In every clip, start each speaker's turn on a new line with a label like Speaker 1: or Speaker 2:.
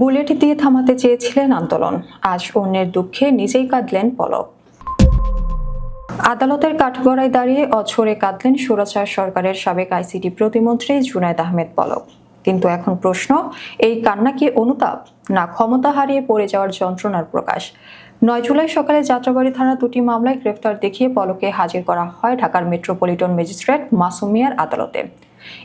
Speaker 1: Bullet দিয়ে থামাতে চেয়েছিলেন আন্দোলন। আজ অন্যের দুঃখে নিজেই কাঁদলেন পলক। আদালতের কাঠগড়ায় দাঁড়িয়ে অছরে কাঁদলেন সুরাচার সরকারের সাবেক আইসিটি প্রতিমন্ত্রী জুনায়দ আহমেদ পলক। কিন্তু এখন প্রশ্ন, এই কান্না কি অনুতাপ, না ক্ষমতা হারিয়ে পড়ে যাওয়ার যন্ত্রণার প্রকাশ? নয় জুলাই সকালে যাত্রাবাড়ি থানা দুটি মামলায় গ্রেফতার দেখিয়ে পলকে হাজির করা হয় ঢাকার মেট্রোপলিটন ম্যাজিস্ট্রেট মাসুমিয়ার আদালতে।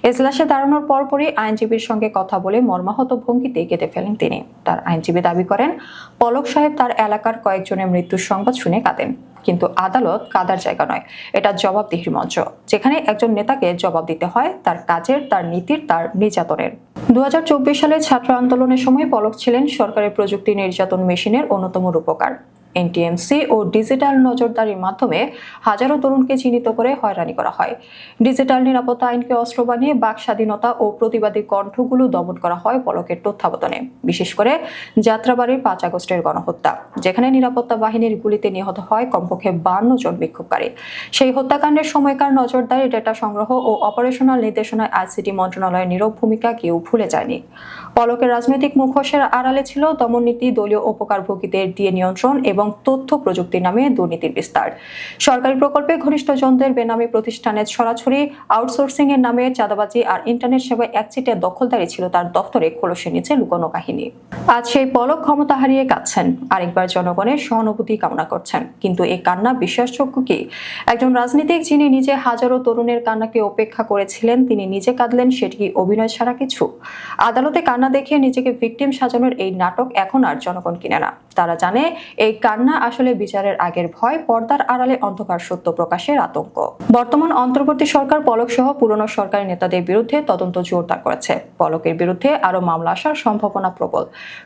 Speaker 1: এজলাসে দাঁড়ানোর পরপরই আইনজীবীর সঙ্গে কথা বলে মর্মাহত ভঙ্গিতে কেঁদে ফেলেন তিনি। তার আইনজীবী দাবি করেন, পলক সাহেব তার এলাকার কয়েকজনের মৃত্যুর সংবাদ শুনে কাঁদেন, কিন্তু আদালত কাদার জায়গা নয়, এটা জবাবদিহির মঞ্চ। যেখানে একজন নেতাকে জবাব দিতে হয়, তার কাজের, তার নীতির, তার নির্যাতনের। দু হাজার চব্বিশ সালে ছাত্র আন্দোলনের সময় পলক ছিলেন সরকারের প্রযুক্তি নির্যাতন মেশিনের অন্যতম রূপকার। এনটিএমসি ও ডিজিটাল নজরদারির মাধ্যমে হাজারো তরুণকে চিহ্নিত করে হয়রানি করা হয়। ডিজিটাল নিরাপত্তা আইনকে অস্ত্র বানিয়ে বাক স্বাধীনতা ও প্রতিবাদী কণ্ঠগুলো দমন করা হয় পলকের তথ্যাবধানে বিশেষ করে যাত্রাবাড়ির পাঁচ আগস্টের গণহত্যা, যেখানে নিরাপত্তা বাহিনীর গুলিতে নিহত হয় কমপক্ষে বান্ন জন বিক্ষোভকারী। সেই হত্যাকাণ্ডের সময়কার নজরদারি, ডেটা সংগ্রহ ও অপারেশনাল নির্দেশনায় আইসিটি মন্ত্রণালয়ের নীরব ভূমিকা কেউ ভুলে যায়নি। পলকের রাজনৈতিক মুখোশের আড়ালে ছিল দমননীতি দলীয় উপকারভোগীদের দিয়ে নিয়ন্ত্রণ এবং তথ্য প্রযুক্তি নামে দুর্নীতির বিস্তার। সরকারি প্রকল্পে ঘনিষ্ঠজনদের বেনামি প্রতিষ্ঠানের সরাসরি আউটসোর্সিং এর নামে চাঁদাবাজি আর ইন্টারনেট সেবায় একচিটিয়া দখলদারি ছিল তার দফতরে খোলসের নিচে লুকোনো কাহিনী। আজ সেই পলক ক্ষমতা হারিয়ে কাঁদছেন। আরেকবার জনগণের সহানুভূতি কামনা করছেন। কিন্তু এই কান্না বিশ্বাসযোগ্য কি? একজন রাজনীতিক যিনি নিজে হাজারো তরুণের কান্নাকে উপেক্ষা করেছিলেন, তিনি নিজে কাঁদলেন, সেটি কি অভিনয় ছাড়া কিছু? আদালতে কান্না দেখে নিজেকে ভিকটিম সাজানোর এই নাটক এখন আর জনগণ কিনে না। তারা জানে, এই কান্না আসলে বিচারের আগের ভয়, পর্দার আড়ালে অন্ধকার সত্য প্রকাশের আতঙ্ক। বর্তমান অন্তর্বর্তী সরকার পলক সহ পুরনো সরকারি নেতাদের বিরুদ্ধে তদন্ত জোরদার করেছে। পলকের বিরুদ্ধে আরও মামলা আসার সম্ভাবনা প্রবল।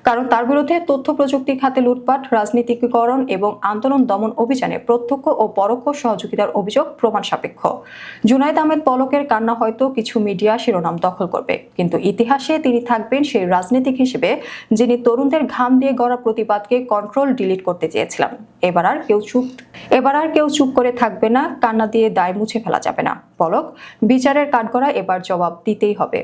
Speaker 1: কারণ তার বিরুদ্ধে তথ্য প্রযুক্তি খাতে লুটপাট রাজনীতিকরণ এবং আন্দোলন দমন অভিযানে প্রত্যক্ষ ও পরোক্ষ সহযোগিতার অভিযোগ প্রমাণ সাপেক্ষ। জুনাইদ আহমেদ পলকের কান্না হয়তো কিছু মিডিয়া শিরোনাম দখল করবে। কিন্তু ইতিহাসে তিনি থাকবেন সেই রাজনীতিক হিসেবে, যিনি তরুণদের ঘাম দিয়ে গড়া প্রতিবাদকে কন্ট্রোল ডিলিট করতে চেয়েছিলাম। এবার আর কেউ চুপ, এবার আর কেউ চুপ করে থাকবে না, কান্না দিয়ে দায় মুছে ফেলা যাবে না। বলক বিচারের কাঠগড়া এবার জবাব দিতেই হবে।